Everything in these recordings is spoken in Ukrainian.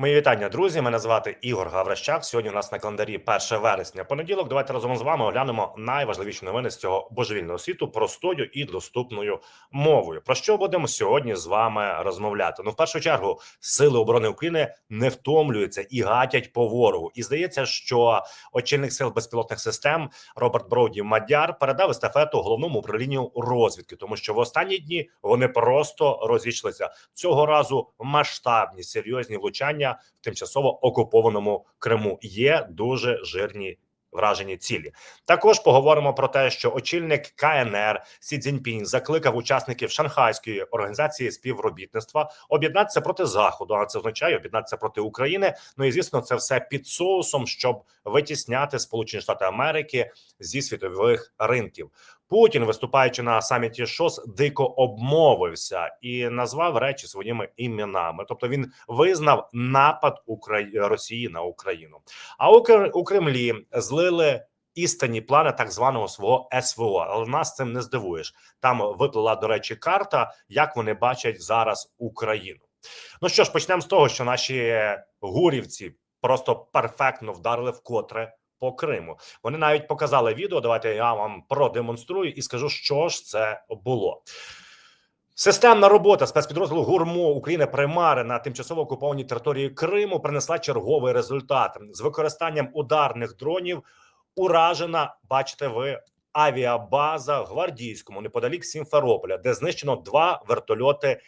Мої вітання, друзі. Мене звати Ігор Гаврищак. Сьогодні у нас на календарі 1 вересня. Понеділок. Давайте разом з вами оглянемо найважливіші новини з цього божевільного світу простою і доступною мовою. Про що будемо сьогодні з вами розмовляти? Ну, в першу чергу, сили оборони України не втомлюються і гатять по ворогу. І здається, що очільник сил безпілотних систем Роберт Броуді Мадяр передав естафету головному управлінню розвідки, тому що в останні дні вони просто розійшлися цього разу. Масштабні серйозні влучання в тимчасово окупованому Криму є дуже жирні. Вражені цілі також поговоримо про те, що очільник КНР Сі Цзіньпінь закликав учасників Шанхайської організації співробітництва об'єднатися проти заходу. А це означає об'єднатися проти України. Ну і звісно, це все під соусом, щоб витісняти Сполучені Штати Америки зі світових ринків. Путін, виступаючи на саміті ШОС, дико обмовився і назвав речі своїми іменами. Тобто він визнав напад. Росії на Україну. А у Кремлі злили істинні плани так званого свого СВО. Але нас цим не здивуєш. Там виплила до речі карта, як вони бачать зараз Україну. Ну що ж, почнемо з того, що наші гурівці просто перфектно вдарили вкотре по Криму. Вони навіть показали відео. Давайте я вам продемонструю і скажу, що ж це було. Системна робота спецпідрозділу ГУРМО України Примари на тимчасово окупованій території Криму принесла черговий результат з використанням ударних дронів. Уражена, бачите, ви авіабаза гвардійському неподалік Сімферополя, де знищено два вертольоти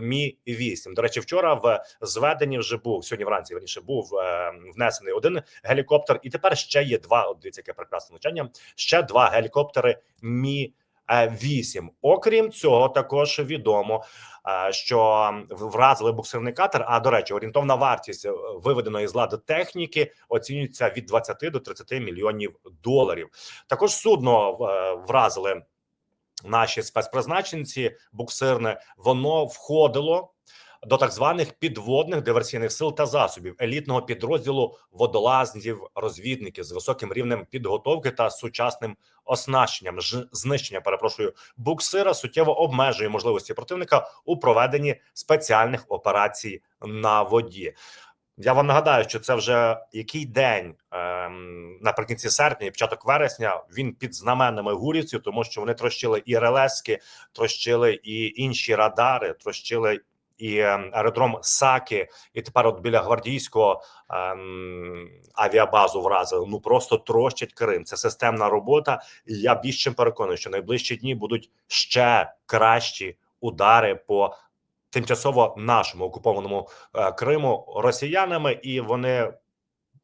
Мі 8 До речі, вчора в зведенні вже був сьогодні. Вранці верніше був е, внесений один гелікоптер, і тепер ще є два. От дивіться, яке прекрасне навчання. Ще два гелікоптери Мі. 8. Окрім цього, також відомо, е, що вразили буксирний катер. А до речі, орієнтовна вартість виведеної з ладу техніки оцінюється від 20 до 30 мільйонів доларів. Також судно е, вразили наші спецпризначенці буксирне. Воно входило. До так званих підводних диверсійних сил та засобів елітного підрозділу водолазнів, розвідників з високим рівнем підготовки та сучасним оснащенням Ж, знищення. Перепрошую, буксира суттєво обмежує можливості противника у проведенні спеціальних операцій на воді. Я вам нагадаю, що це вже який день ем, наприкінці серпня, і початок вересня. Він під знаменами гурівців, тому що вони трощили і релески, трощили і інші радари, трощили і аеродром Саки, і тепер, от біля гвардійського ем, авіабазу вразили. Ну просто трощать Крим. Це системна робота. І я більш чим переконаний, що найближчі дні будуть ще кращі удари по тимчасово нашому окупованому е, Криму росіянами, і вони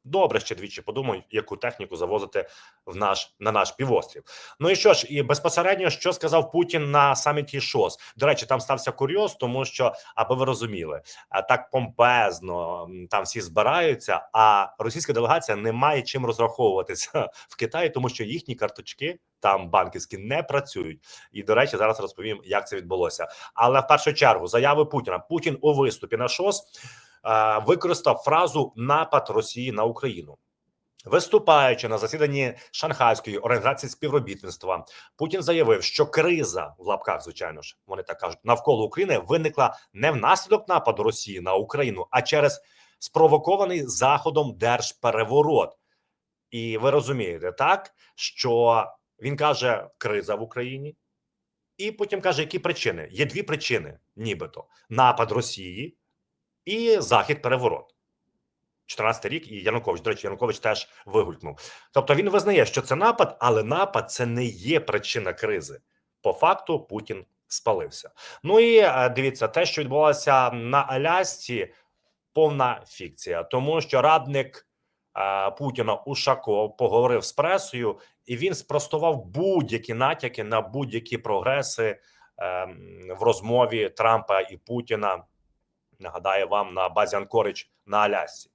добре ще двічі подумають, яку техніку завозити в наш на наш півострів. Ну і що ж, і безпосередньо що сказав Путін на саміті ШОС. До речі, там стався курйоз, тому що аби ви розуміли, так помпезно там всі збираються. А російська делегація не має чим розраховуватися в Китаї, тому що їхні карточки. Там банківські не працюють, і до речі, зараз розповім, як це відбулося. Але в першу чергу заяви Путіна Путін у виступі на ШОС використав фразу напад Росії на Україну. Виступаючи на засіданні Шанхайської організації співробітництва, Путін заявив, що криза в лапках, звичайно ж, вони так кажуть, навколо України виникла не внаслідок нападу Росії на Україну, а через спровокований заходом держпереворот. І ви розумієте, так що він каже, криза в Україні, і потім каже, які причини є дві причини, нібито напад Росії і захід переворот. 14 рік і Янукович. До речі, Янукович теж вигулькнув. Тобто він визнає, що це напад, але напад це не є причина кризи. По факту Путін спалився. Ну і е, дивіться, те, що відбувалося на Алясці, повна фікція, тому що радник е, Путіна Ушаков поговорив з пресою, і він спростував будь-які натяки на будь-які прогреси е, в розмові Трампа і Путіна нагадаю вам на базі Анкорич на Алясці.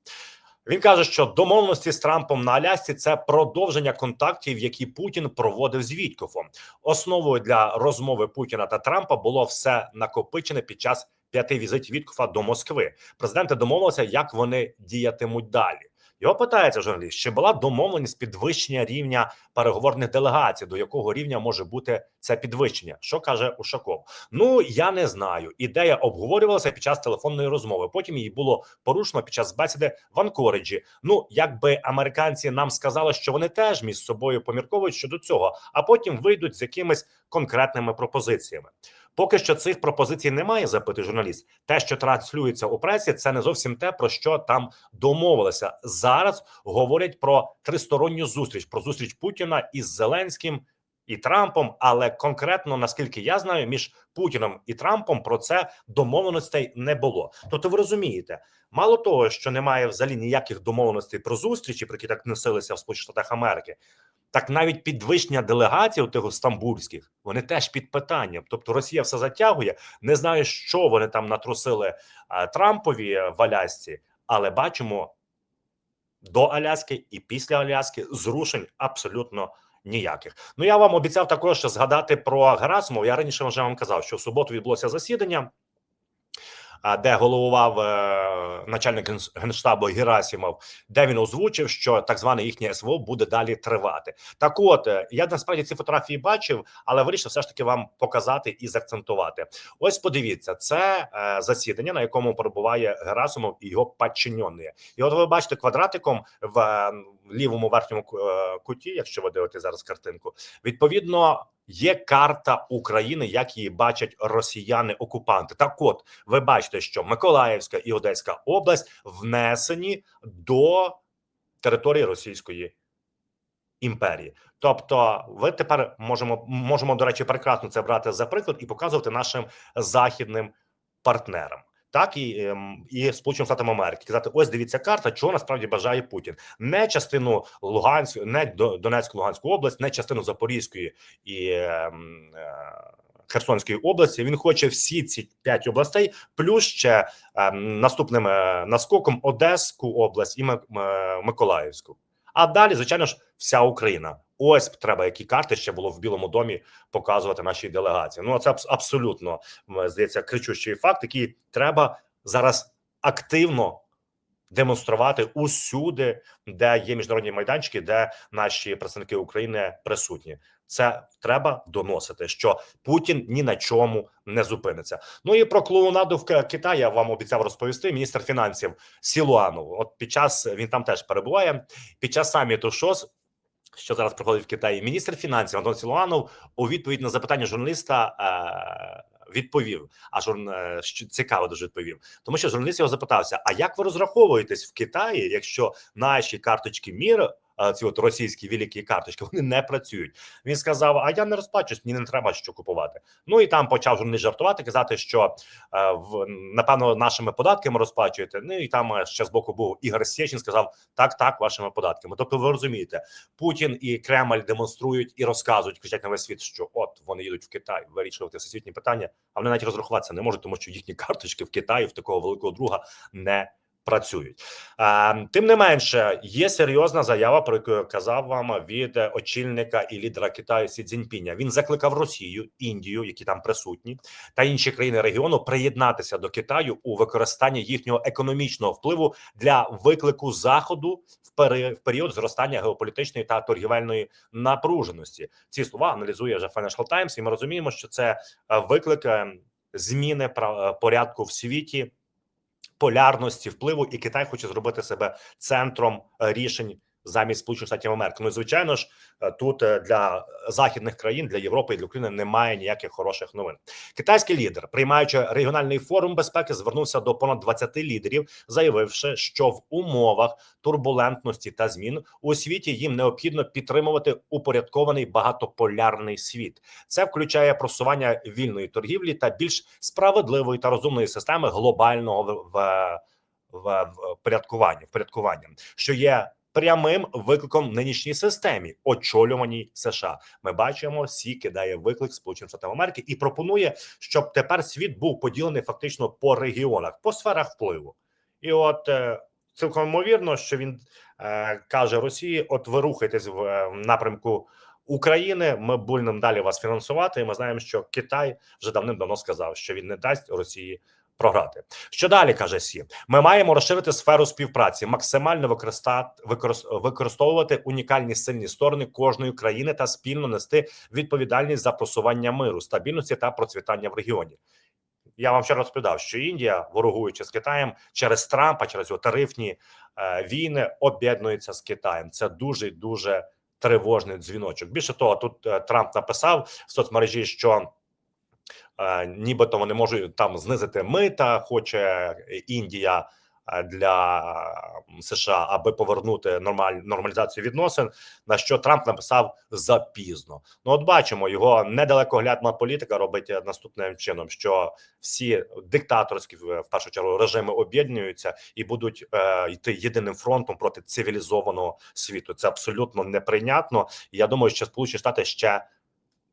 Він каже, що домовленості з Трампом на Алясці це продовження контактів, які Путін проводив з Вітькофом. Основою для розмови Путіна та Трампа було все накопичене під час п'яти візитів Віткофа до Москви. Президенти домовилися, як вони діятимуть далі. Його питається журналіст, чи була домовленість підвищення рівня переговорних делегацій, до якого рівня може бути це підвищення? Що каже Ушаков? Ну я не знаю. Ідея обговорювалася під час телефонної розмови. Потім її було порушено під час бесіди в Анкориджі. Ну якби американці нам сказали, що вони теж між собою помірковують щодо цього, а потім вийдуть з якимись конкретними пропозиціями. Поки що цих пропозицій немає, запитує журналіст. Те, що транслюється у пресі, це не зовсім те, про що там домовилися. Зараз говорять про тристоронню зустріч, про зустріч Путіна із Зеленським і Трампом. Але конкретно, наскільки я знаю, між Путіном і Трампом про це домовленостей не було. Тобто, ви розумієте, мало того, що немає взагалі ніяких домовленостей про зустрічі, про які так носилися в Сполучених Штатах Америки. Так навіть підвищення делегацій у тих стамбульських вони теж під питанням. Тобто Росія все затягує. Не знаю, що вони там натрусили Трампові е, в Алясці, але бачимо до Аляски і після Аляски зрушень абсолютно ніяких. Ну я вам обіцяв також згадати про Герасимов. Я раніше вже вам казав, що в суботу відбулося засідання. Де головував е, начальник генштабу Герасимов, де він озвучив, що так зване їхнє СВО буде далі тривати. Так, от е, я насправді ці фотографії бачив, але вирішив все ж таки вам показати і заакцентувати. Ось подивіться, це е, засідання, на якому перебуває Герасимов і його підчинені. І от ви бачите квадратиком в лівому верхньому е, куті, якщо ви дивитесь зараз картинку, відповідно. Є карта України, як її бачать росіяни-окупанти. Так, от ви бачите, що Миколаївська і Одеська область внесені до території Російської імперії. Тобто, ви тепер можемо можемо до речі прекрасно це брати за приклад і показувати нашим західним партнерам. Так і, ем, і Сполученим Штатам Америки казати: ось дивіться карта, чого насправді бажає Путін, не частину Луганської, не До- Донецьку, Луганську область, не частину Запорізької і ем, е, Херсонської області. Він хоче всі ці п'ять областей, плюс ще ем, наступним е, наскоком Одеську область і М- Миколаївську. А далі, звичайно ж, вся Україна. Ось треба, які карти ще було в Білому домі показувати нашій делегації. Ну це абсолютно здається кричущий факт, який треба зараз активно демонструвати усюди, де є міжнародні майданчики, де наші представники України присутні. Це треба доносити, що Путін ні на чому не зупиниться. Ну і про клоунаду в Китаї я вам обіцяв розповісти. Міністр фінансів Сілуанов. От під час він там теж перебуває. Під час саміту ШОС, що зараз проходить в Китаї, міністр фінансів Антон Сілуанов у відповідь на запитання журналіста. Е- Відповів, а журн... е, цікаво дуже відповів, тому що журналіст його запитався: а як ви розраховуєтесь в Китаї, якщо наші карточки мір, ці от російські великі карточки, вони не працюють? Він сказав: А я не розплачусь, мені не треба що купувати. Ну і там почав журналіст жартувати, казати, що е, в напевно нашими податками розплачуєте. Ну і там е, ще з боку був Ігор Сєчин, сказав так, так, вашими податками. Тобто, ви розумієте, Путін і Кремль демонструють і розказують, кричать на весь світ, що от вони їдуть в Китай вирішувати всесвітні питання, а вони навіть розрахуватися не можуть, тому що їхні карточки в Китаї в такого великого друга не працюють. Тим не менше, є серйозна заява, про яку я казав вам від очільника і лідера Китаю Сі Цзіньпіня. Він закликав Росію, Індію, які там присутні, та інші країни регіону приєднатися до Китаю у використанні їхнього економічного впливу для виклику заходу в період зростання геополітичної та торгівельної напруженості. Ці слова аналізує вже Financial Times, і ми розуміємо, що це виклик е, зміни е, порядку в світі. Полярності впливу, і Китай хоче зробити себе центром е, рішень замість Сполучених Штатів Америки. Ну і звичайно ж, е, тут е, для західних країн, для Європи і для України немає ніяких хороших новин. Китайський лідер, приймаючи регіональний форум безпеки, звернувся до понад 20 лідерів, заявивши, що в умовах турбулентності та змін у світі їм необхідно підтримувати упорядкований багатополярний світ. Це включає просування вільної торгівлі та більш справедливої та розумної системи глобального в, в, порядкування, впорядкування, що є прямим викликом нинішній системі, очолюваній США. Ми бачимо, Сі кидає виклик Сполученим Штатам Америки і пропонує, щоб тепер світ був поділений фактично по регіонах, по сферах впливу. І от е, цілком ймовірно, що він е, каже Росії: от ви рухайтесь в, е, в напрямку. України ми будемо далі вас фінансувати. І ми знаємо, що Китай вже давним-давно сказав, що він не дасть Росії програти. Що далі каже Сі? Ми маємо розширити сферу співпраці, максимально використовувати унікальні сильні сторони кожної країни та спільно нести відповідальність за просування миру, стабільності та процвітання в регіоні. Я вам вчора розповідав, що Індія, ворогуючи з Китаєм через Трампа, через його тарифні е, війни, об'єднується з Китаєм. Це дуже дуже тривожний дзвіночок. Більше того, тут е, Трамп написав в соцмережі, що нібито вони можуть там знизити мита, хоче Індія е, для США, аби повернути нормаль нормалізацію відносин. На що Трамп написав запізно. Ну, от бачимо, його недалекоглядна політика робить е, наступним чином: що всі диктаторські в першу чергу режими об'єднуються і будуть е, йти єдиним фронтом проти цивілізованого світу. Це абсолютно неприйнятно. І я думаю, що Сполучені Штати ще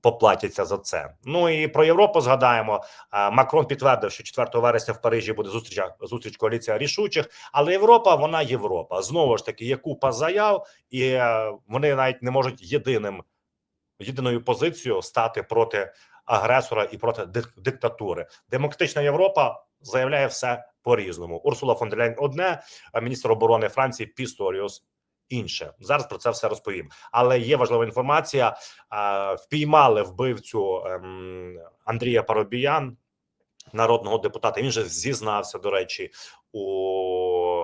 поплатяться за це. Ну і про Європу згадаємо. Макрон підтвердив, що 4 вересня в Парижі буде зустріч зустріч коаліція рішучих. Але Європа, вона Європа. Знову ж таки, є купа заяв, і е, вони навіть не можуть єдиним єдиною позицією стати проти агресора і проти дик- диктатури. Демократична Європа заявляє все по різному. Урсула фон Ляйн одне, міністр оборони Франції Пісторіус інше. Зараз про це все розповім. Але є важлива інформація: впіймали вбивцю ем, Андрія Паробіян, народного депутата. Він же зізнався, до речі, у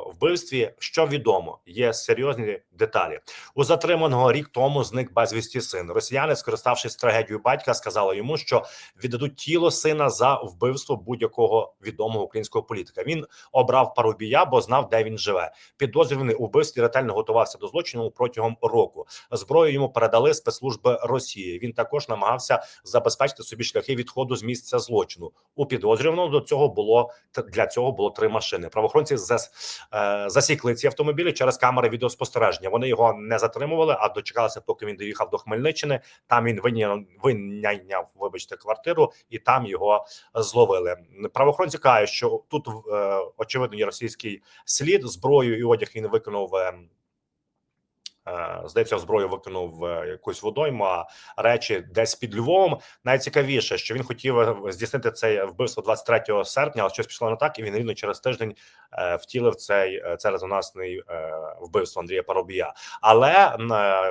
вбивстві. Що відомо, є серйозні деталі. У затриманого рік тому зник безвісті син. Росіяни, скориставшись трагедією батька, сказали йому, що віддадуть тіло сина за вбивство будь-якого відомого українського політика. Він обрав Парубія, бо знав, де він живе. Підозрюваний у вбивстві ретельно готувався до злочину протягом року. Зброю йому передали спецслужби Росії. Він також намагався забезпечити собі шляхи відходу з місця злочину. У підозрюваного до цього було для цього було три машини. Правоохоронці зас, засікли ці автомобілі через камери відеоспостереження. Вони його не затримували, а дочекалися, поки він доїхав до Хмельниччини. Там він виняв, вибачте, квартиру, і там його зловили. Правоохоронці кажуть, що тут е, очевидно є російський слід зброю і одяг він виконав. Е, Здається, зброю викинув е, якусь водойму, а речі десь під Львовом. Найцікавіше, що він хотів е, здійснити це вбивство 23 серпня, але щось пішло не так, і він рівно через тиждень втілив цей це резонансний вбивство Андрія Парубія. Але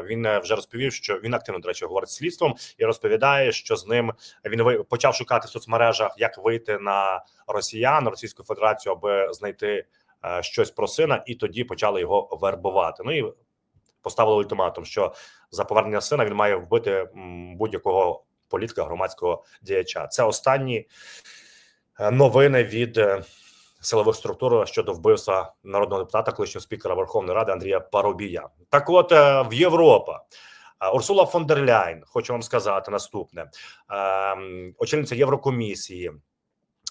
він вже розповів, що він активно до речі говорить слідством і розповідає, що з ним він почав шукати в соцмережах, як вийти на росіян, Російську Федерацію, аби знайти щось про сина, і тоді почали його вербувати. Ну і поставили ультиматум, що за повернення сина він має вбити будь-якого політика громадського діяча. Це останні е, новини від е, силових структур щодо вбивства народного депутата, колишнього спікера Верховної Ради Андрія Парубія. Так, от е, в Європа. Урсула фон дер Ляйн, хочу вам сказати наступне: Ем, очільниця Єврокомісії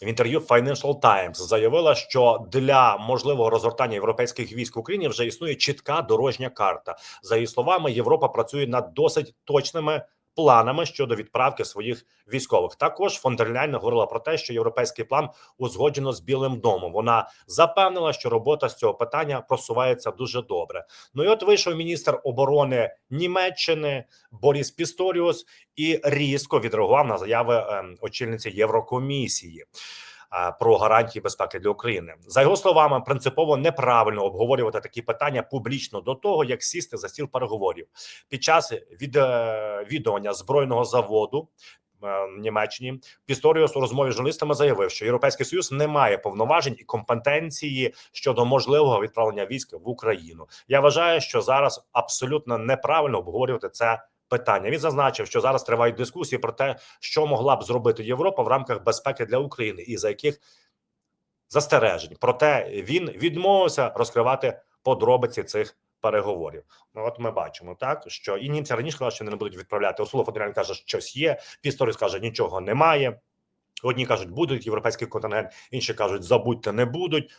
в інтерв'ю Financial Times заявила, що для можливого розгортання європейських військ в Україні вже існує чітка дорожня карта. За її словами, Європа працює над досить точними планами щодо відправки своїх військових. Також фондерляйн говорила про те, що європейський план узгоджено з Білим домом. Вона запевнила, що робота з цього питання просувається дуже добре. Ну і от вийшов міністр оборони Німеччини Боріс Пісторіус і різко відреагував на заяви ем, очільниці Єврокомісії. Е, Про гарантії безпеки для України за його словами, принципово неправильно обговорювати такі питання публічно до того, як сісти за стіл переговорів під час від, е, збройного заводу е, Німеччині. Пісторіус у розмові з журналістами заявив, що Європейський Союз не має повноважень і компетенції щодо можливого відправлення військ в Україну. Я вважаю, що зараз абсолютно неправильно обговорювати це питання. Він зазначив, що зараз тривають дискусії про те, що могла б зробити Європа в рамках безпеки для України, і за яких застережень. Проте він відмовився розкривати подробиці цих переговорів. Ну от ми бачимо так, що і німці раніше казали, що вони не будуть відправляти. Урсула фон дер Ляйн каже, що щось є. Пісторіс каже, нічого немає. Одні кажуть, будуть європейський контингент, інші кажуть, забудьте, не будуть.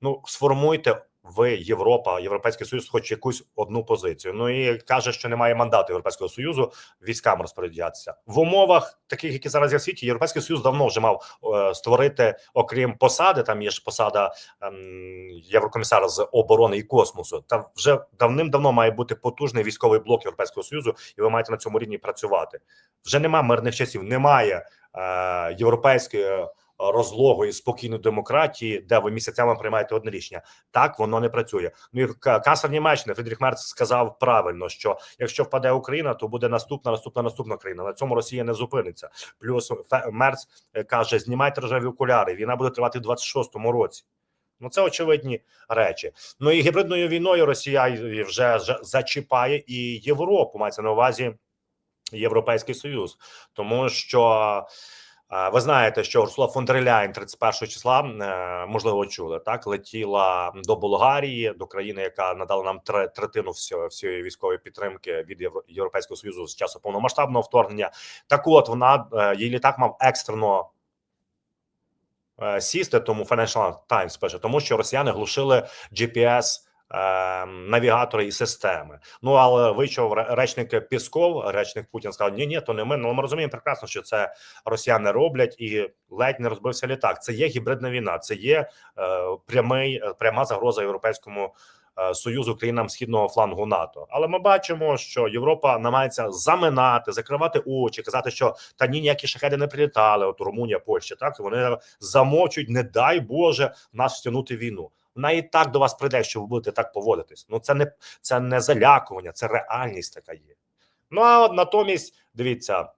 Ну сформуйте ви Європа, Європейський Союз, хоч якусь одну позицію. Ну і каже, що немає мандату Європейського союзу військам розпоряджатися в умовах, таких які зараз є в світі. Європейський союз давно вже мав е, створити, окрім посади. Там є ж посада ем, єврокомісара з оборони і космосу. Та вже давним-давно має бути потужний військовий блок Європейського союзу, і ви маєте на цьому рівні працювати. Вже немає мирних часів, немає е, європейської розлогої спокійної демократії, де ви місяцями приймаєте одне рішення. Так воно не працює. Ну і канцлер Німеччини Фрідріх Мерц сказав правильно, що якщо впаде Україна, то буде наступна, наступна, наступна країна. На цьому Росія не зупиниться. Плюс Мерц е, каже: знімайте рожеві окуляри. Війна буде тривати в 26-му році. Ну це очевидні речі. Ну і гібридною війною Росія вже зачіпає і Європу. Мається на увазі Європейський Союз, тому що. Ви знаєте, що Урсула фон дер Ляйн 31 числа, е, можливо, чули так, летіла до Болгарії, до країни, яка надала нам тре- третину всього всієї військової підтримки від Євро- Європейського союзу з часу повномасштабного вторгнення. Так, от вона е, її літак мав екстрено е, сісти. Тому Financial Times пише, тому що росіяни глушили GPS навігатори і системи. Ну але вийшов речник Пісков, речник Путін сказав: Ні, ні, то не ми. Ну ми розуміємо прекрасно, що це росіяни роблять, і ледь не розбився літак. Це є гібридна війна, це є е, прямий е, пряма загроза європейському. е, Союзу країнам східного флангу НАТО, але ми бачимо, що Європа намагається заминати, закривати очі, казати, що та ні, ніякі шахеди не прилітали. От Румунія, Польща, так вони замовчують, не дай Боже, нас втягнути війну. Вона і так до вас прийде, що ви будете так поводитись. Ну це не це не залякування, це реальність така є. Ну а от натомість дивіться,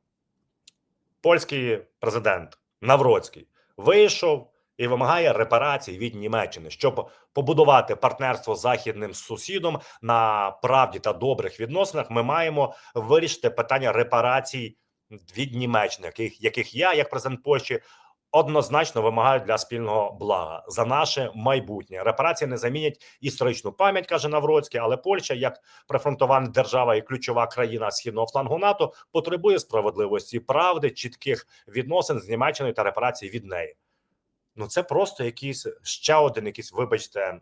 польський президент Навроцький вийшов і вимагає репарацій від Німеччини, щоб побудувати партнерство з західним сусідом на правді та добрих відносинах. Ми маємо вирішити питання репарацій від Німеччини, яких яких я, як президент Польщі, однозначно вимагаю для спільного блага за наше майбутнє. Репарації не замінять історичну пам'ять, каже Навроцький, але Польща, як прифронтова держава і ключова країна східного флангу НАТО, потребує справедливості, правди, чітких відносин з Німеччиною та репарацій від неї. Ну це просто якийсь ще один, якийсь, вибачте,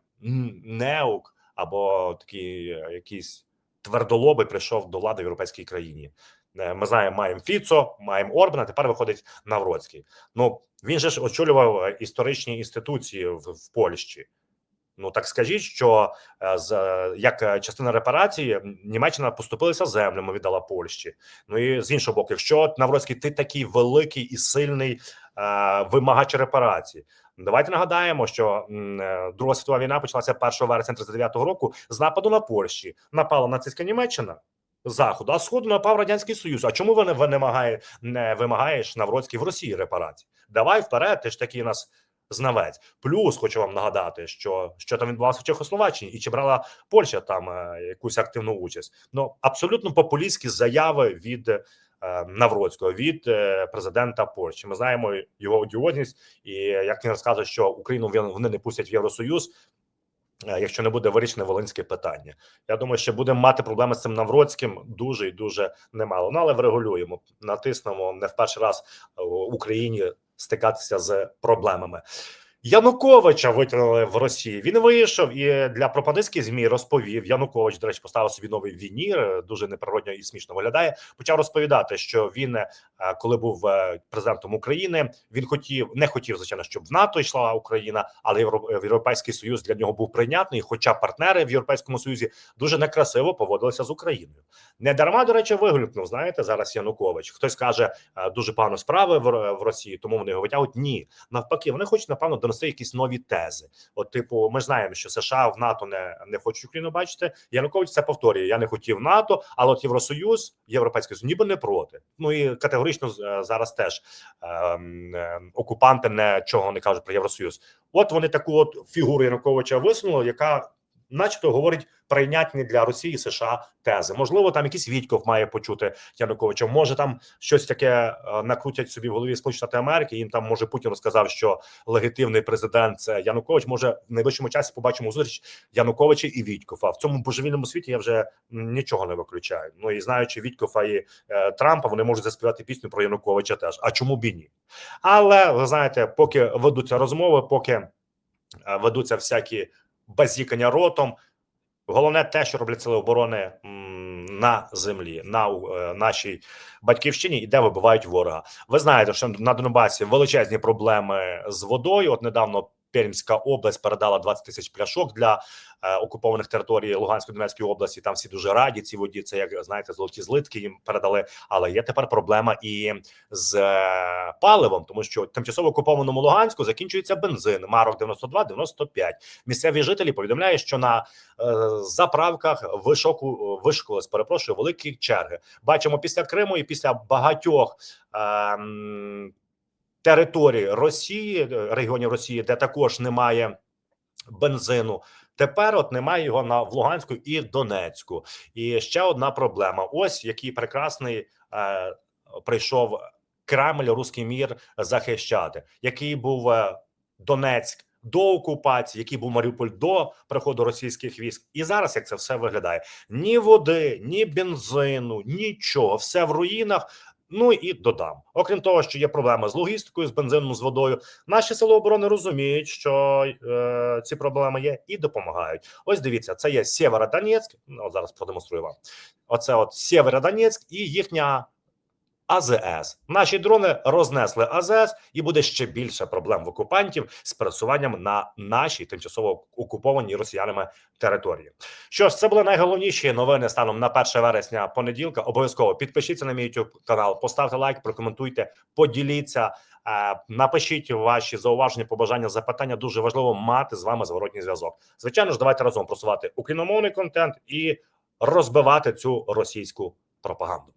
неук або такий е, якийсь твердолобий прийшов до влади в європейській країні. Е, Ми знаємо, маємо Фіцо, маємо Орбана. Тепер виходить Навроцький. Ну він же ж очолював е, історичні інституції в, в Польщі. Ну так скажіть, що е, з як частина репарації Німеччина поступилася землями, віддала Польщі. Ну і з іншого боку, якщо Навроцький, ти такий великий і сильний е, вимагач репарацій. Давайте нагадаємо, що Друга світова війна почалася 1 вересня 39-го року з нападу на Польщі. Напала нацистська Німеччина заходу, а сходу напав радянський союз. А чому ви не, вимагає, не вимагаєш Навроцький в Росії репарацій? Давай вперед, ти ж такий нас знавець. Плюс хочу вам нагадати, що що там відбувалося в Чехословаччині, і чи брала Польща там е, якусь активну участь. Ну абсолютно популістські заяви від е, Навроцького від е, президента Польщі. Ми знаємо його одіозність, і як він розказує, що Україну вони не пустять в Євросоюз. Е, Якщо не буде вирішене волинське питання, я думаю, що будемо мати проблеми з цим Навроцьким дуже і дуже немало. Ну але врегулюємо, натиснемо не в перший раз в Україні стикатися з проблемами. Януковича витягнули в Росії. Він вийшов і для пропагандистських змі розповів. Янукович, до речі, поставив собі новий вінір. Дуже неприродньо і смішно виглядає. Почав розповідати, що він, е, коли був е, президентом України, він хотів не хотів, звичайно, щоб в НАТО йшла Україна, але Євро- Європейський Союз для нього був прийнятний. Хоча партнери в Європейському Союзі дуже некрасиво поводилися з Україною. Не дарма, до речі, виглюкнув. Знаєте, зараз Янукович. Хтось каже е, дуже погано справи в Росії, тому вони його витягують. Ні, навпаки, вони хочуть напевно донести якісь нові тези. От, типу, ми знаємо, що США в НАТО не, не хочуть Україну бачити. Янукович це повторює. Я не хотів НАТО, але от Євросоюз, Європейський Союз, ніби не проти. Ну і категорично е, зараз теж ем, е, окупанти нічого не кажуть про Євросоюз. От вони таку от фігуру Януковича висунули, яка, начебто, говорить прийнятні для Росії США тези. Можливо, там якийсь Вітьков має почути Януковича. Може там щось таке е, накрутять собі в голові Сполучені Штати Америки. Їм там може Путін розказав, що легітимний президент це Янукович. Може в найближчому часі побачимо зустріч Януковича і Вітькова. В цьому божевільному світі я вже нічого не виключаю. Ну і знаючи Вітькова і е, Трампа, вони можуть заспівати пісню про Януковича теж. А чому б і ні? Але ви знаєте, поки ведуться розмови, поки е, ведуться всякі базікання ротом. Головне те, що роблять сили оборони на землі, на е, нашій батьківщині, і де вибивають ворога. Ви знаєте, що на Донбасі величезні проблеми з водою. От недавно Пермська область передала 20 тисяч пляшок для е, окупованих територій Луганської Донецької області. Там всі дуже раді. Ці воді це як знаєте, золоті злитки їм передали. Але є тепер проблема і з е, паливом, тому що тимчасово окупованому Луганську закінчується бензин. Марок 92-95. Місцеві жителі повідомляють, що на е, заправках вишоку вишколись, перепрошую, великі черги. Бачимо після Криму і після багатьох. Е, Території Росії, е, регіонів Росії, де також немає бензину. Тепер от немає його на в Луганську і Донецьку. І ще одна проблема: ось який прекрасний е, прийшов Кремль, руський мір захищати, який був е, Донецьк до окупації, який був Маріуполь до приходу російських військ. І зараз як це все виглядає: ні води, ні бензину, нічого, все в руїнах. Ну і додам, окрім того, що є проблеми з логістикою, з бензином, з водою. Наші сили оборони розуміють, що е, ці проблеми є, і допомагають. Ось дивіться, це є Сєвєродонецьк. Ну, зараз продемонструю вам. Оце от Сєвєродонецьк і їхня АЗС. Наші дрони рознесли АЗС, і буде ще більше проблем в окупантів з пересуванням на нашій тимчасово окупованій росіянами території. Що ж, це були найголовніші новини станом на 1 вересня понеділка. Обов'язково підпишіться на мій YouTube канал, поставте лайк, прокоментуйте, поділіться. е, Напишіть ваші зауваження, побажання, запитання. Дуже важливо мати з вами зворотній зв'язок. Звичайно ж, давайте разом просувати україномовний контент і розбивати цю російську пропаганду.